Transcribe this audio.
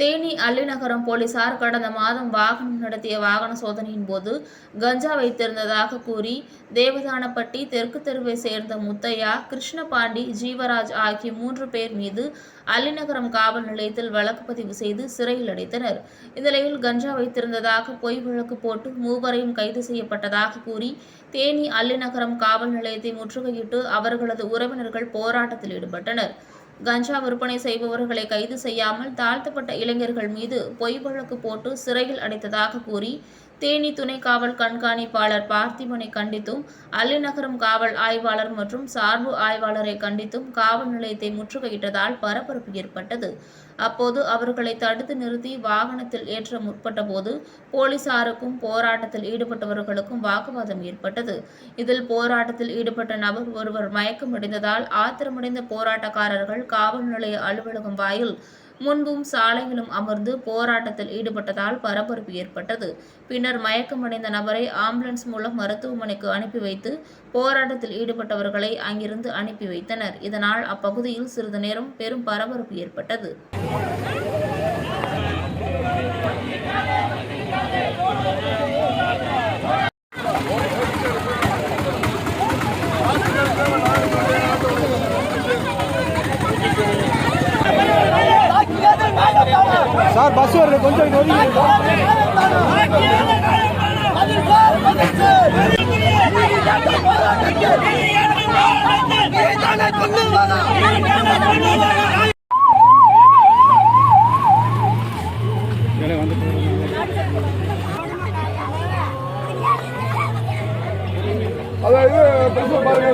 தேனி அல்லிநகரம் போலீசார் கடந்த மாதம் வாகனம் நடத்திய வாகன சோதனையின் போது கஞ்சா வைத்திருந்ததாக கூறி தேவதானப்பட்டி தெற்கு தெருவை சேர்ந்த முத்தையா கிருஷ்ணபாண்டி ஜீவராஜ் ஆகிய மூன்று பேர் மீது அல்லிநகரம் காவல் நிலையத்தில் வழக்கு பதிவு செய்து சிறையில் அடைத்தனர். இந்நிலையில் கஞ்சா வைத்திருந்ததாக பொய் வழக்கு போட்டு மூவரையும் கைது செய்யப்பட்டதாக கூறி தேனி அல்லிநகரம் காவல் நிலையத்தை முற்றுகையிட்டு அவர்களது உறவினர்கள் போராட்டத்தில் ஈடுபட்டனர். கஞ்சா விற்பனை செய்பவர்களை கைது செய்யாமல் தாழ்த்தப்பட்ட இளைஞர்கள் மீது பொய் வழக்கு போட்டு சிறையில் அடைத்ததாக கூறி தேனி துணை காவல் கண்காணிப்பாளர் பார்த்திபனை கண்டித்தும் அல்லிநகரம் காவல் ஆய்வாளர் மற்றும் சார்பு ஆய்வாளரை கண்டித்தும் காவல் நிலையத்தை முற்றுகையிட்டதால் பரபரப்பு ஏற்பட்டது. அப்போது அவர்களை தடுத்து நிறுத்தி வாகனத்தில் ஏற்ற முற்பட்ட போது போலீசாருக்கும் போராட்டத்தில் ஈடுபட்டவர்களுக்கும் வாக்குவாதம் ஏற்பட்டது. இதில் போராட்டத்தில் ஈடுபட்ட நபர் ஒருவர் மயக்கமடைந்ததால் ஆத்திரமடைந்த போராட்டக்காரர்கள் காவல் நிலைய அலுவலகம் வாயில் முன்பும் சாலையிலும் அமர்ந்து போராட்டத்தில் ஈடுபட்டதால் பரபரப்பு ஏற்பட்டது. பின்னர் மயக்கமடைந்த நபரை ஆம்புலன்ஸ் மூலம் மருத்துவமனைக்கு அனுப்பி வைத்து போராட்டத்தில் ஈடுபட்டவர்களை அங்கிருந்து அனுப்பி வைத்தனர். இதனால் அப்பகுதியில் சிறிது நேரம் பெரும் பரபரப்பு ஏற்பட்டது. சார் பஸ் வருது. கொஞ்சம் இது அதாவது பாருங்க